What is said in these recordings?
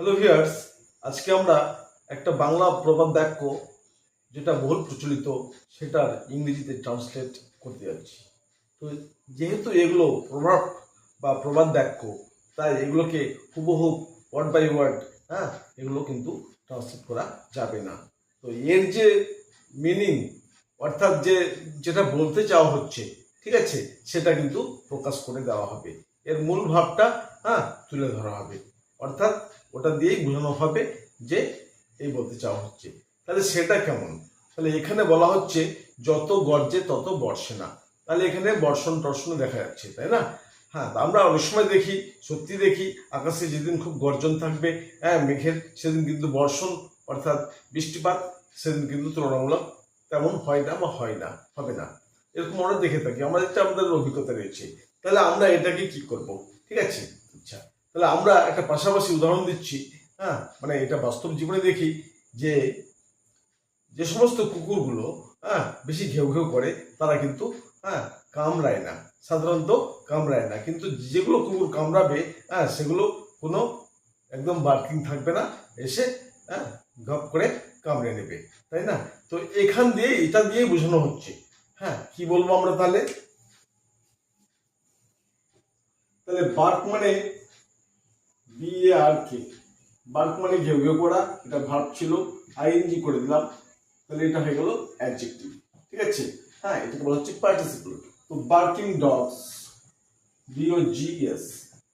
Hello viewers আজকে আমরা একটা বাংলা প্রবাদ বাক্য যেটা বহুল প্রচলিত, সেটার ইংরেজিতে ট্রান্সলেট করতে যাচ্ছি। তো যেহেতু এগুলো প্রভাব বা প্রবাদ বাক্য, তাই এগুলোকে হুবহু ওয়ার্ড বাই ওয়ার্ড হ্যাঁ এগুলো কিন্তু ট্রান্সলেট করা যাবে না। তো এর যে মিনিং অর্থাৎ যে যেটা বলতে চাওয়া হচ্ছে, ঠিক আছে, সেটা কিন্তু প্রকাশ করে দেওয়া হবে। এর মূল ভাবটা হ্যাঁ তুলে ধরা হবে। অর্থাৎ ওটা দিয়েই বোঝানো হবে যে এই বলতে চাওয়া হচ্ছে। তাহলে সেটা কেমন? তাহলে এখানে বলা হচ্ছে, যত গর্জে তত বর্ষে না। তাহলে এখানে বর্ষণ টর্ষণ দেখা যাচ্ছে, তাই না? হ্যাঁ আমরা অনেক সময় দেখি, সত্যি দেখি, আকাশে যেদিন খুব গর্জন থাকবে হ্যাঁ মেঘের সেদিন কিন্তু বর্ষণ, অর্থাৎ বৃষ্টিপাত, সেদিন কিন্তু তুলনামূলক তেমন হয় না বা হয় না, হবে না। এরকম আমরা দেখে থাকি, আমাদের আমাদের অভিজ্ঞতা রয়েছে। তাহলে আমরা এটাকে কি করব? ঠিক আছে? আচ্ছা। তাহলে আমরা একটা পাশাপাশি উদাহরণ দিচ্ছি হ্যাঁ? মানে এটা বাস্তব জীবনে দেখি যে যে সমস্ত কুকুরগুলো হ্যাঁ বেশি ঘেউ ঘেউ করে, তারা কিন্তু হ্যাঁ কামড়ায় না। সাধারণত কামড়ায় না। কিন্তু যেগুলো কুকুর কামড়াবে হ্যাঁ সেগুলো কোনো একদম বার্কিং থাকবে না, এসে হ্যাঁ গপ করে কামড়ে নেবে, তাই না? তো এখান দিয়ে এটা দিয়েই বোঝানো হচ্ছে। হ্যাঁ কি বলব আমরা তাহলে? তাহলে বার্ক মানে বি আর কে। বার্ক মানে ঘেউ ঘেউ করা, এটা ভার্ব ছিল আইএনজি করে দিলাম, তাহলে এটা হয়ে গেল অ্যাডজেক্টিভ ঠিক আছে? হ্যাঁ এটাকে বলা হচ্ছে পার্টিসিপল তো বার্কিং ডগস বিও জি এস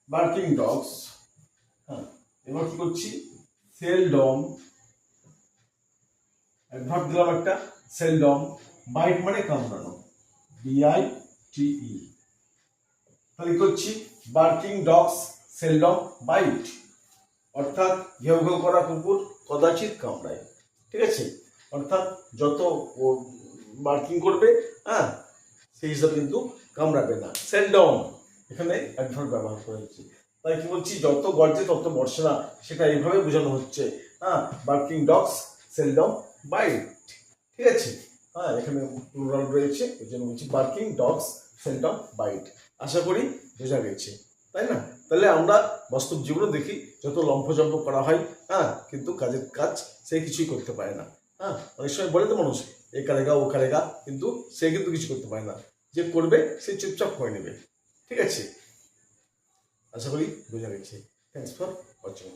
বার্কিং ডগস হ্যাঁ এবার কি করছি? সেলডম অ্যাডভার্ব দিলাম একটা সেলডম বাইট মানে কামড়ানো বিআই টিই তাহলে কি করছি? বার্কিং ডগস সেলডম বাইট, অর্থাৎ ঘেউ ঘেউ করা কুকুর কদাচিৎ কামড়ায়। ঠিক আছে? অর্থাৎ যত ও মার্কিং করবে হ্যাঁ সেই হিসাবে কিন্তু কামড়াবে না। সেলডম এখানে এক অ্যাডভার্ব ব্যবহার করা হচ্ছে তাই কি বলছি? যত গর্জে তত বর্ষে না, সেটা এইভাবে বোঝানো হচ্ছে। হ্যাঁ বার্কিং ডগস সেলডম বাইট। ঠিক আছে? হ্যাঁ এখানে রয়েছে ওই জন্য বলছি বার্কিং ডগস সেলডম বাইট। আশা করি বোঝা গেছে। তাই না? তাহলে আমরা বাস্তব জীবনে দেখি যত লম্ফজম্প করা হয় হ্যাঁ কিন্তু কাজের কাজ সে কিছুই করতে পারে না হ্যাঁ। অনেক সময় বলে তো মানুষ, এ কারেগা, ও কারেগা, কিন্তু সে কিন্তু কিছু করতে পারে না। যে করবে, সে চুপচাপ করে নেবে। ঠিক আছে? আশা করি বোঝা গেছে। Thanks for watching